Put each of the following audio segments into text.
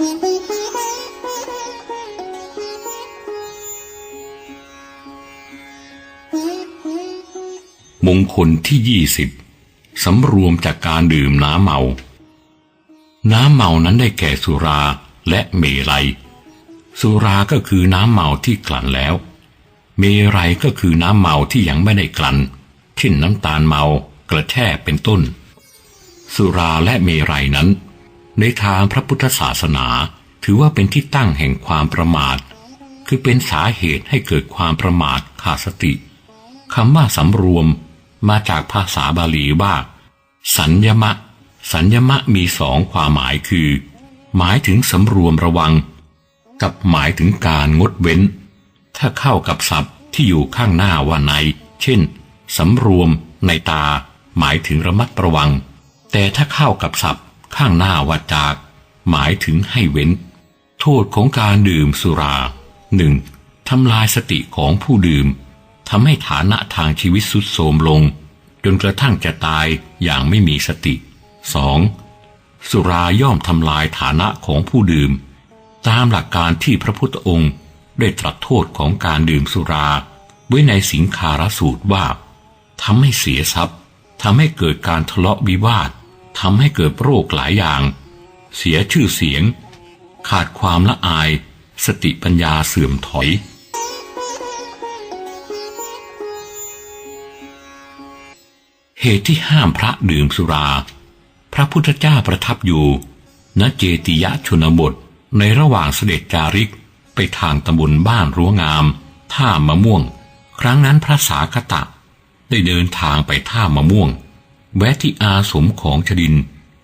มงคลที่ยี่สิบสำรวมจากการดื่มน้ำเมา น้ำเมานั้นได้แก่สุราและเมลัย สุราก็คือน้ำเมาที่กลั่นแล้ว เมรัยก็คือน้ำเมาที่ยังไม่ได้กลั่น เช่นน้ำตาลเมากระแช่เป็นต้น สุราและเมรัยนั้น ในทางพระพุทธศาสนาถือว่าเป็นที่ตั้งแห่งความประมาท คือเป็นสาเหตุให้เกิดความประมาทขาดสติคำว่าสำรวมมาจากภาษาบาลีว่า สัญญมะ สัญญมะมีสองความหมายคือ หมายถึงสำรวมระวัง กับหมายถึงการงดเว้น ถ้าเข้ากับศัพท์ที่อยู่ข้างหน้าว่าใน เช่นสำรวมในตา หมายถึงระมัดระวัง แต่ถ้าเข้ากับศัพท์ ข้างหน้าว่าจากหมายถึงให้เว้น โทษของการดื่มสุราหนึ่งทำลายสติของผู้ดื่มทำให้ฐานะทางชีวิตสุดโทรมลง จนกระทั่งจะตายอย่างไม่มีสติ 2. สุราย่อมทำลายฐานะของผู้ดื่ม ตามหลักการที่พระพุทธองค์ได้ตรัสโทษของการดื่มสุรา ไว้ในสิงคารสูตรว่าทำให้เสียทรัพย์ทำให้เกิดการทะเลาะวิวาท ทำให้เกิดโรคหลายอย่าง เสียชื่อเสียง ขาดความละอาย สติปัญญาเสื่อมถอย เหตุที่ห้ามพระดื่มสุรา พระพุทธเจ้าประทับอยู่ ณเจติยะชนบทในระหว่างเสด็จจาริกไปทางตำบลบ้านรั้วงาม ท่ามะม่วง ครั้งนั้นพระสาคตะ ได้เดินทางไปท่ามะม่วง แวะที่อาสมของชดิน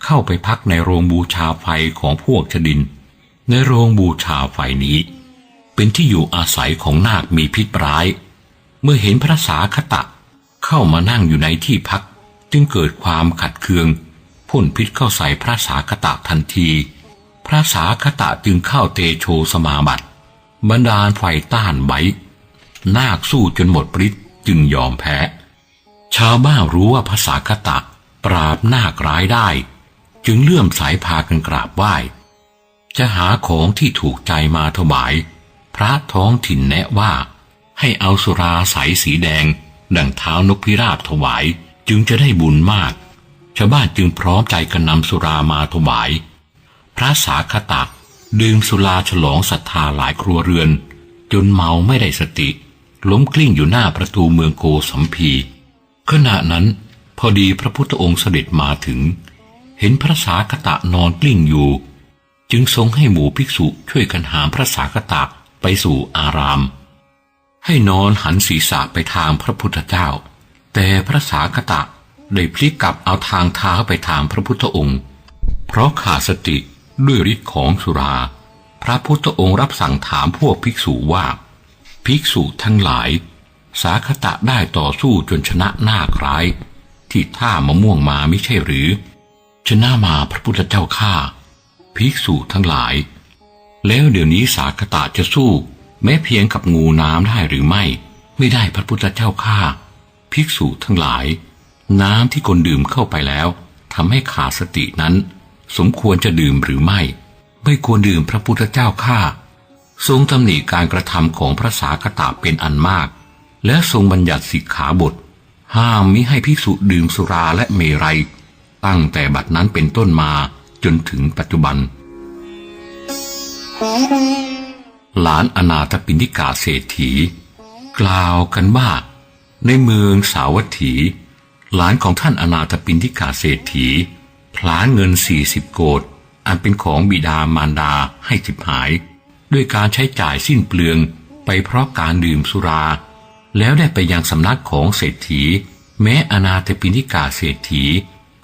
เข้าไปพักในโรงบูชาไฟของพวกชดิน ในโรงบูชาไฟนี้ เป็นที่อยู่อาศัยของนาคมีพิษร้าย เมื่อเห็นพระสาคตะเข้ามานั่งอยู่ในที่พัก จึงเกิดความขัดเคืองพ่นพิษเข้าใส่พระสาคตะทันที พระสาคตะจึงเข้าเตโชสมาบัติบรรดาไฟต้านไว้นาคสู้จนหมดฤทธิ์จึงยอมแพ้ ชาวบ้านรู้ว่าพระสาคตะ ปราบนาคร้ายได้ จึงเลื่อมสายพากันกราบไหว้ จะหาของที่ถูกใจมาถวาย พระท้องถิ่นแนะว่า ให้เอาสุราใสสีแดง ดังเท้านกพิราบถวายจึงจะได้บุญมาก ชาวบ้านจึงพร้อมใจกันนำสุรามาถวาย พระสาคตะดื่มสุราฉลองศรัทธาหลายครัวเรือน จนเมาไม่ได้สติ ล้มกลิ้งอยู่หน้าประตูเมืองโกสัมพี ขณะนั้นพอดีพระพุทธองค์เสด็จมาถึง เห็นพระสาคตะนอนกลิ้งอยู่ จึงทรงให้หมู่ภิกษุช่วยกันหามพระสาคตะไปสู่อาราม ให้นอนหันศีรษะไปทางพระพุทธเจ้า แต่พระสาคตะได้พลิกกลับเอาทางเท้าไปทางพระพุทธองค์ เพราะขาดสติด้วยฤทธิ์ของสุรา พระพุทธองค์รับสั่งถามพวกภิกษุว่า ภิกษุทั้งหลาย สาคตะได้ต่อสู้จนชนะหน้าคร้าย ที่ท่ามะม่วงมาไม่ใช่หรือ ชนะมาพระพุทธเจ้าข้าภิกษุทั้งหลาย แล้วเดี๋ยวนี้สาคตะจะสู้ แม้เพียงกับงูน้ำได้หรือไม่ ไม่ได้พระพุทธเจ้าข้าภิกษุทั้งหลาย น้ำที่คนดื่มเข้าไปแล้วทำให้ขาดสตินั้น สมควรจะดื่มหรือไม่ ไม่ควรดื่มพระพุทธเจ้าข้าทรงตำหนิการกระทำของพระสาคตะเป็นอันมาก และทรงบัญญัติสิกขาบท ห้ามมิให้ภิกษุดื่มสุราและเมรัย ตั้งแต่บัดนั้นเป็นต้นมาจนถึงปัจจุบัน หลานอนาถปิณฑิกาเศรษฐี กล่าวกันว่า ในเมืองสาวัตถี หลานของท่านอนาถปิณฑิกาเศรษฐี พลานเงินสี่สิบโกดอันเป็นของบิดามารดาให้จิบหาย ด้วยการใช้จ่ายสิ้นเปลืองไปเพราะการดื่มสุรา แล้วได้ไปยังสำนักของเศรษฐี แม้อนาถปิณฑิกาเศรษฐี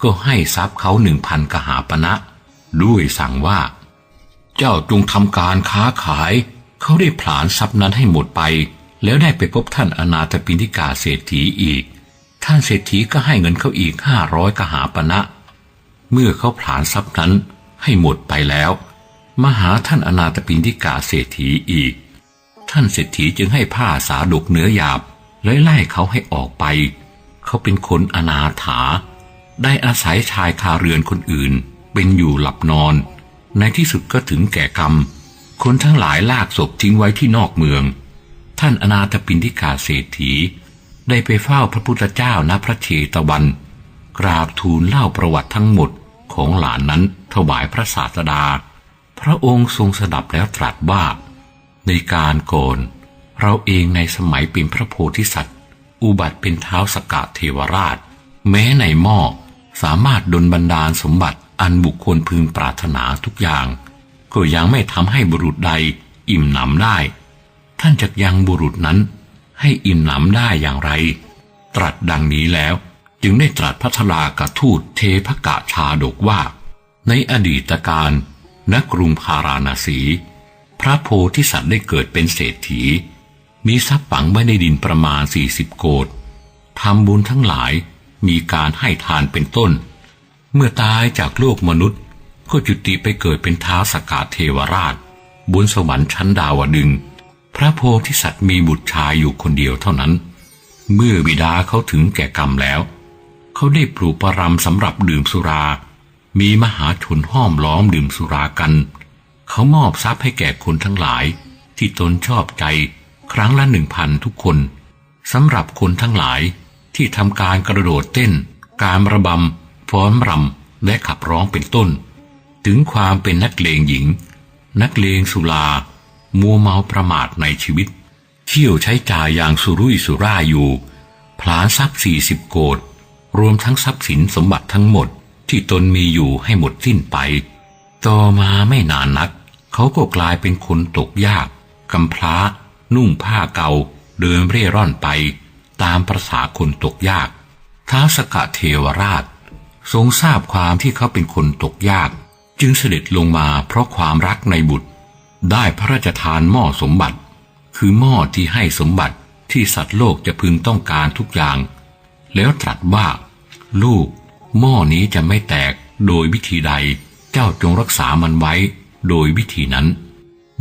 ก็ให้ทรัพย์เขาหนึ่งพันกหาปณะด้วยสั่งว่า เจ้าจงทำการค้าขาย เขาได้ผลาญทรัพย์นั้นให้หมดไป แล้วได้ไปพบท่านอนาถปิณฑิกาเศรษฐีอีก ท่านเศรษฐีก็ให้เงินเขาอีกห้าร้อยกหาปณะเมื่อเขาผลาญทรัพย์นั้นให้หมดไปแล้วมาหาท่านอนาถปิณฑิกาเศรษฐีอีก ท่านเศรษฐีจึงให้ผ้าสาดกเนื้อหยาบและไล่เขาให้ออกไป เขาเป็นคนอนาถา ได้อาศัยชายคาเรือนคนอื่น เป็นอยู่หลับนอน ในที่สุดก็ถึงแก่กรรม คนทั้งหลายลากศพทิ้งไว้ที่นอกเมือง ท่านอนาถปินทิกาเศรษฐี ได้ไปเฝ้าพระพุทธเจ้าณพระเชตวัน กราบทูลเล่าประวัติทั้งหมดของหลานนั้นถวายพระศาสดา พระองค์ทรงสดับแล้วตรัสว่า ในการโกน เราเองในสมัยเป็นพระโพธิสัตว์ อุบัติเป็นเท้าสกาเทวราช แม้ในหม้อสามารถดลบันดาลสมบัติอันบุคคลพึงปรารถนาทุกอย่าง ก็ยังไม่ทำให้บุรุษใดอิ่มหนำได้ ท่านจะยังบุรุษนั้นให้อิ่มหนำได้อย่างไร ตรัสดังนี้แล้วจึงได้ตรัสพัทลากทูตเทพกะชาดกว่า ในอดีตการณกรุงพาราณสี พระโพธิสัตว์ได้เกิดเป็นเศรษฐี มีทรัพย์ฝังไว้ในดินประมาณสี่สิบโกดทำบุญทั้งหลายมีการให้ทานเป็นต้น เมื่อตายจากโลกมนุษย์ ก็จุติไปเกิดเป็นท้าวสกาเทวราชบนสวรรค์ชั้นดาวดึง พระโพธิสัตว์มีบุตรชายอยู่คนเดียวเท่านั้น เมื่อบิดาเขาถึงแก่กรรมแล้ว เขาได้ปลูกประรำสำหรับดื่มสุรา มีมหาชนห้อมล้อมดื่มสุรากัน เขามอบทรัพย์ให้แก่คนทั้งหลาย ที่ตนชอบใจครั้งละหนึ่งพันทุกคนสำหรับคนทั้งหลายที่ทำการกระโดดเต้น การระบำฟ้อนรำและขับร้องเป็นต้น ถึงความเป็นนักเลงหญิง นักเลงสุรามัวเมาประมาทในชีวิต เที่ยวใช้จ่ายอย่างสุรุ่ยสุร่ายอยู่ผลาทรัพย์สี่สิบโกดรวมทั้งทรัพย์สินสมบัติทั้งหมดที่ตนมีอยู่ให้หมดสิ้นไป ต่อมาไม่นานนัก เขาก็กลายเป็นคนตกยากกำพร้า นุ่งผ้าเก่า เดินเร่ร่อนไป ตามประษาคนตกยากท้าวสกะเทวราช ทรงทราบความที่เขาเป็นคนตกยาก จึงเสด็จลงมาเพราะความรักในบุตร ได้พระราชทานหม้อสมบัติ คือหม้อที่ให้สมบัติที่สัตว์โลกจะพึงต้องการทุกอย่าง แล้วตรัสว่า ลูก หม้อนี้จะไม่แตกโดยวิธีใด เจ้าจงรักษามันไว้ โดยวิธีนั้น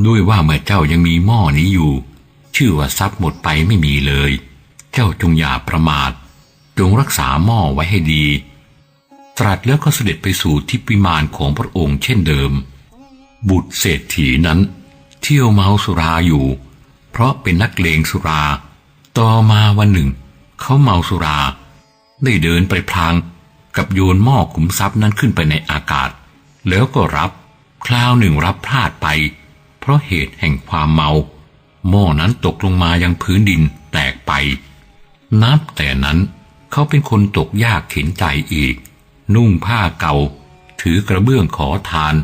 ด้วยว่าเมื่อเจ้ายังมีหม้อนี้อยู่ ชื่อว่าทรัพย์หมดไปไม่มีเลย เจ้าจงอย่าประมาท จงรักษาหม้อไว้ให้ดี ตรัสแล้วก็เสด็จไปสู่ทิพวิมานของพระองค์เช่นเดิม บุตรเศรษฐีนั้น เที่ยวเมาสุราอยู่ เพราะเป็นนักเลงสุรา ต่อมาวันหนึ่ง เขาเมาสุรา ได้เดินไปพลางกับโยนหม้อขุมทรัพย์นั้นขึ้นไปในอากาศ แล้วก็รับ คราวหนึ่งรับพลาดไป เพราะเหตุแห่งความเมา หม้อนั้นตกลงมายังพื้นดินแตกไป นับแต่นั้นเขาเป็นคนตกยากเข็นใจอีก นุ่งผ้าเก่า ถือกระเบื้องขอทาน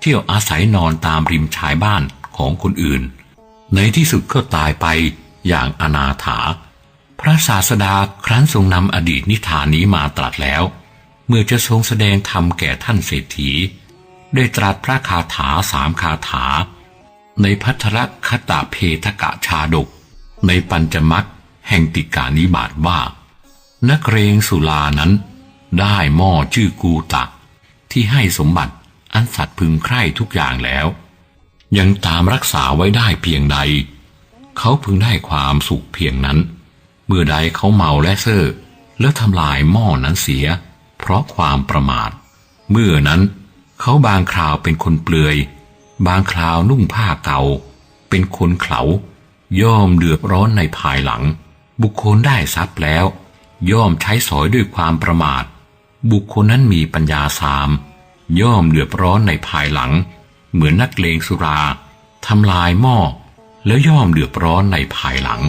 เที่ยวอาศัยนอนตามริมชายบ้านของคนอื่น ในที่สุดก็ตายไปอย่างอนาถา พระศาสดาครั้นทรงนำอดีตนิทานนี้มาตรัสแล้ว เมื่อจะทรงแสดงธรรมแก่ท่านเศรษฐี ได้ตรัสพระคาถาสามคาถา ในพัทรคตาเพทกะชาดก ในปัญจมักแห่งติกานิบาตว่า นักเรงสุลานั้น ได้หม้อชื่อกูตะที่ให้สมบัติอันสัตว์พึงใคร่ทุกอย่างแล้ว ยังตามรักษาไว้ได้เพียงใด เขาพึงได้ความสุขเพียงนั้น เมื่อใดเขาเมาและเซ่อแล้วทำลายหม้อนั้นเสีย เพราะความประมาท เมื่อนั้น เขาบางคราวเป็นคนเปลือย บางคราวนุ่งผ้าเก่า เป็นคนเขาย่อมเดือดร้อนในภายหลัง บุคคลได้ทรัพย์แล้ว ย่อมใช้สอยด้วยความประมาท บุคคลนั้นมีปัญญาสาม ย่อมเดือดร้อนในภายหลัง เหมือนนักเลงสุราทำลายหม้อแล้วย่อมเดือดร้อนในภายหลัง